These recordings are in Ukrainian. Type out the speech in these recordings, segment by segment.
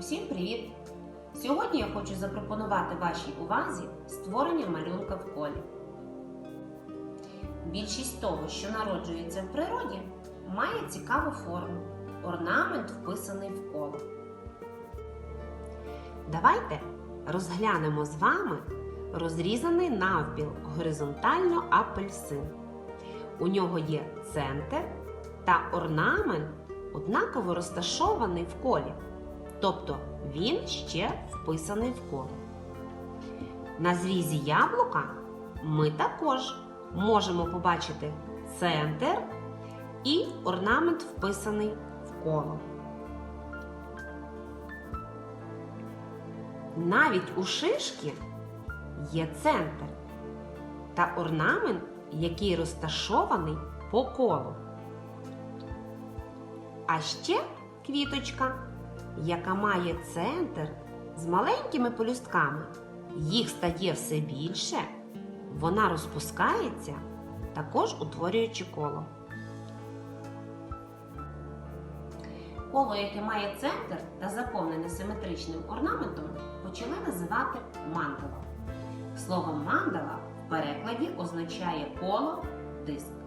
Усім привіт! Сьогодні я хочу запропонувати вашій увазі створення малюнка в колі. Більшість того, що народжується в природі, має цікаву форму. Орнамент вписаний в коло. Давайте розглянемо з вами розрізаний навпіл горизонтально апельсин. У нього є центр та орнамент однаково розташований в колі. Тобто він ще вписаний в коло. На зрізі яблука ми також можемо побачити центр і орнамент вписаний в коло. Навіть у шишки є центр та орнамент, який розташований по колу. А ще квіточка, яка має центр з маленькими полюстками. Їх стає все більше, вона розпускається, також утворюючи коло. Коло, яке має центр та заповнене симетричним орнаментом, почали називати мандала. Слово мандала в перекладі означає коло, диск.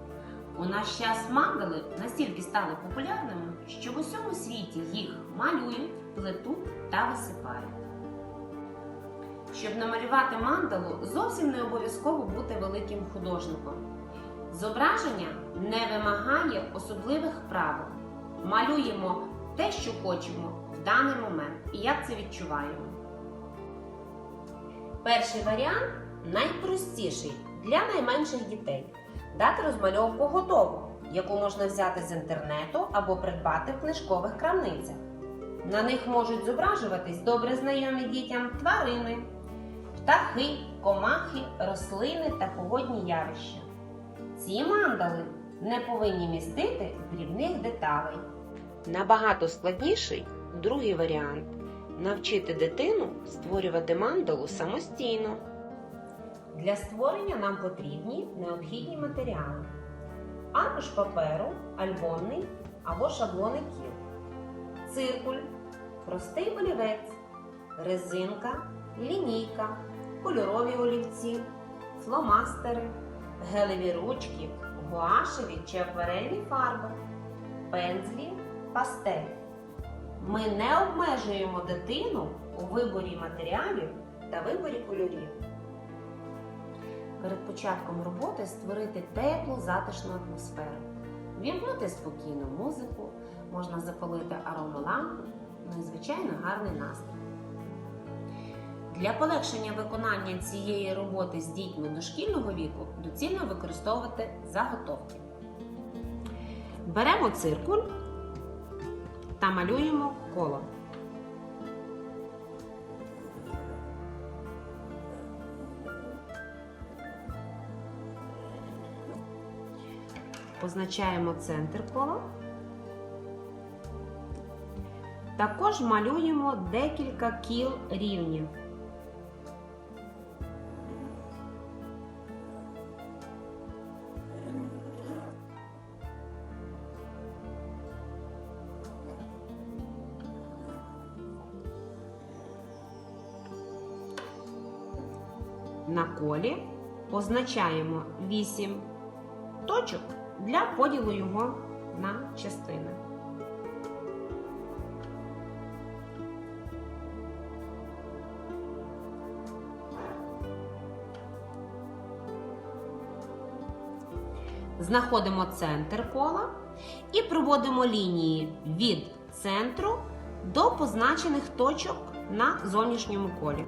У наш час мандали настільки стали популярними, що в усьому світі їх малюють, плетуть та висипають. Щоб намалювати мандалу, зовсім не обов'язково бути великим художником. Зображення не вимагає особливих правил. Малюємо те, що хочемо в даний момент і як це відчуваємо. Перший варіант найпростіший для найменших дітей. Дати розмальовку готову, яку можна взяти з інтернету або придбати в книжкових крамницях. На них можуть зображуватись добре знайомі дітям тварини, птахи, комахи, рослини та погодні явища. Ці мандали не повинні містити дрібних деталей. Набагато складніший другий варіант навчити дитину створювати мандалу самостійно. Для створення нам потрібні необхідні матеріали: аркуш паперу, альбомний або шаблони кіл, циркуль, простий олівець, резинка, лінійка, кольорові олівці, фломастери, гелеві ручки, гуашеві чи акварельні фарби, пензлі, пастель. Ми не обмежуємо дитину у виборі матеріалів та виборі кольорів. Перед початком роботи створити теплу затишну атмосферу. Вімкнути спокійну музику, можна запалити аромалампу, ну і, звичайно, гарний настрій. Для полегшення виконання цієї роботи з дітьми дошкільного віку доцільно використовувати заготовки. Беремо циркуль та малюємо коло. Позначаємо центр кола. Також малюємо декілька кіл рівнів. На колі позначаємо 8 точок для поділу його на частини. Знаходимо центр кола і проводимо лінії від центру до позначених точок на зовнішньому колі.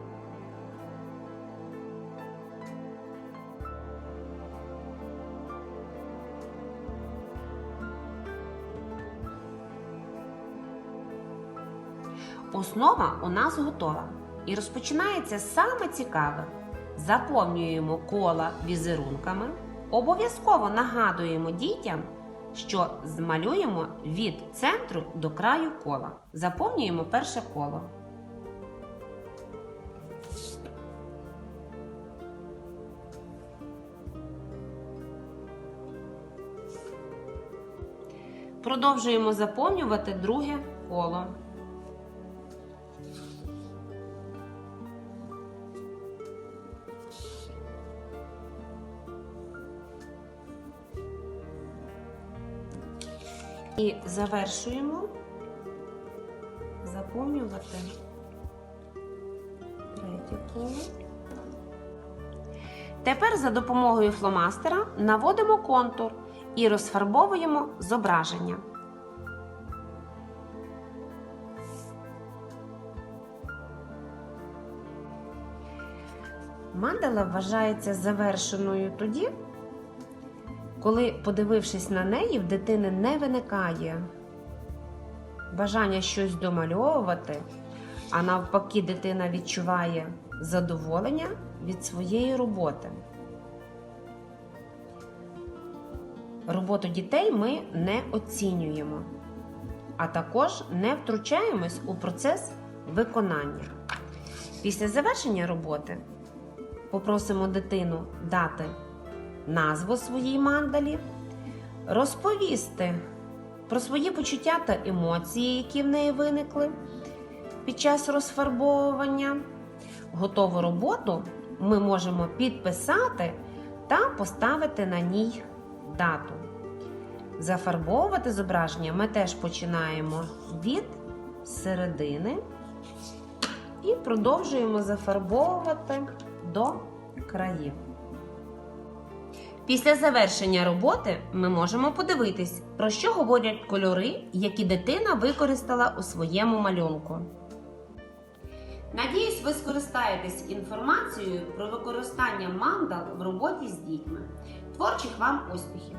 Основа у нас готова. І розпочинається саме цікаве. Заповнюємо кола візерунками. Обов'язково нагадуємо дітям, що змалюємо від центру до краю кола. Заповнюємо перше коло. Продовжуємо заповнювати друге коло. І завершуємо заповнювати третє коло. Тепер за допомогою фломастера наводимо контур і розфарбовуємо зображення. Мандала вважається завершеною тоді, коли, подивившись на неї, в дитини не виникає бажання щось домальовувати, а навпаки, дитина відчуває задоволення від своєї роботи. Роботу дітей ми не оцінюємо, а також не втручаємось у процес виконання. Після завершення роботи попросимо дитину дати назву своїй мандалі, розповісти про свої почуття та емоції, які в неї виникли під час розфарбовування. Готову роботу ми можемо підписати та поставити на ній дату. Зафарбовувати зображення ми теж починаємо від середини і продовжуємо зафарбовувати до країв. Після завершення роботи ми можемо подивитись, про що говорять кольори, які дитина використала у своєму малюнку. Надіюсь, ви скористаєтесь інформацією про використання мандал в роботі з дітьми. Творчих вам успіхів!